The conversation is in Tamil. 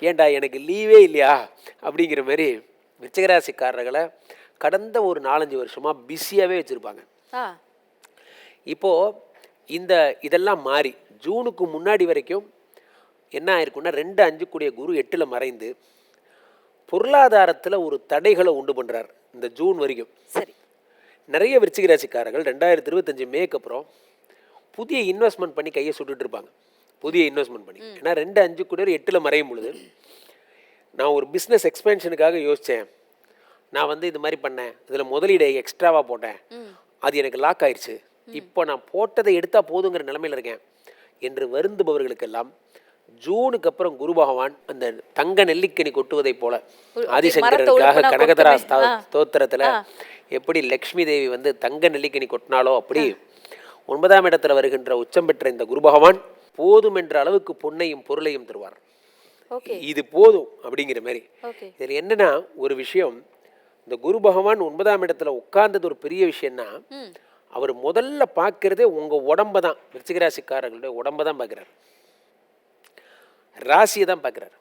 ஏன்டா எனக்கு லீவே இல்லையா? அப்படிங்கிற மாதிரி விருச்சிகராசிக்காரர்களை கடந்த ஒரு நாலஞ்சு வருஷமாக பிஸியாகவே வச்சுருப்பாங்க. இப்போது இந்த இதெல்லாம் மாறி ஜூனுக்கு முன்னாடி வரைக்கும் என்ன ஆயிருக்குன்னா ரெண்டு அஞ்சு கூடிய குரு எட்டில் மறைந்து பொருளாதாரத்தில் ஒரு தடைகளை உண்டு பண்ணுறார் இந்த ஜூன் வரைக்கும். சரி. நிறைய விருச்சிக ராசிக்காரர்கள் ரெண்டாயிரத்தி இருபத்தஞ்சு மேக்கு அப்புறம் புதிய இன்வெஸ்ட்மெண்ட் பண்ணி கையை சுட்டுட்டு இருப்பாங்க. புதிய இன்வெஸ்ட்மெண்ட் பண்ணி. ஏன்னா ரெண்டு அஞ்சு கூட எட்டில் மறையும் பொழுது நான் ஒரு பிஸ்னஸ் எக்ஸ்பென்ஷனுக்காக யோசித்தேன் நான் வந்து இது மாதிரி பண்ணேன். இதில் முதலீடை எக்ஸ்ட்ராவாக போட்டேன். அது எனக்கு லாக் ஆயிடுச்சு இப்போ நான் போட்டதை எடுத்தால் போதுங்கிற நிலமையில இருக்கேன். என்று வருந்துபவர்களுக்கெல்லாம் ஜூனுக்கு அப்புறம் குரு பகவான் அந்த தங்க நெல்லிக்கனி கொட்டுவதைப் போல ஒழுங்குனா கனகதரா. ஸ்தோத்திரத்தில் எப்படி லக்ஷ்மி தேவி வந்து தங்க நெல்லிக்கனி கொட்டினாலோ அப்படி ஒன்பதாம் இடத்துல வருகின்ற உச்சம் பெற்ற இந்த குரு பகவான் போதும் என்ற அளவுக்கு பொன்னையும் பொருளையும் தருவார். இது போதும் அப்படிங்கிற மாதிரி இதில் என்னன்னா ஒரு விஷயம் இந்த குரு பகவான் ஒன்பதாம் இடத்துல உட்கார்ந்தது ஒரு பெரிய விஷயம்னா அவர் முதல்ல பார்க்கறதே உங்க உடம்ப தான். விருச்சிகராசிக்காரர்களுடைய உடம்ப தான் பார்க்குறாரு. ராசியை தான் பார்க்குறாரு.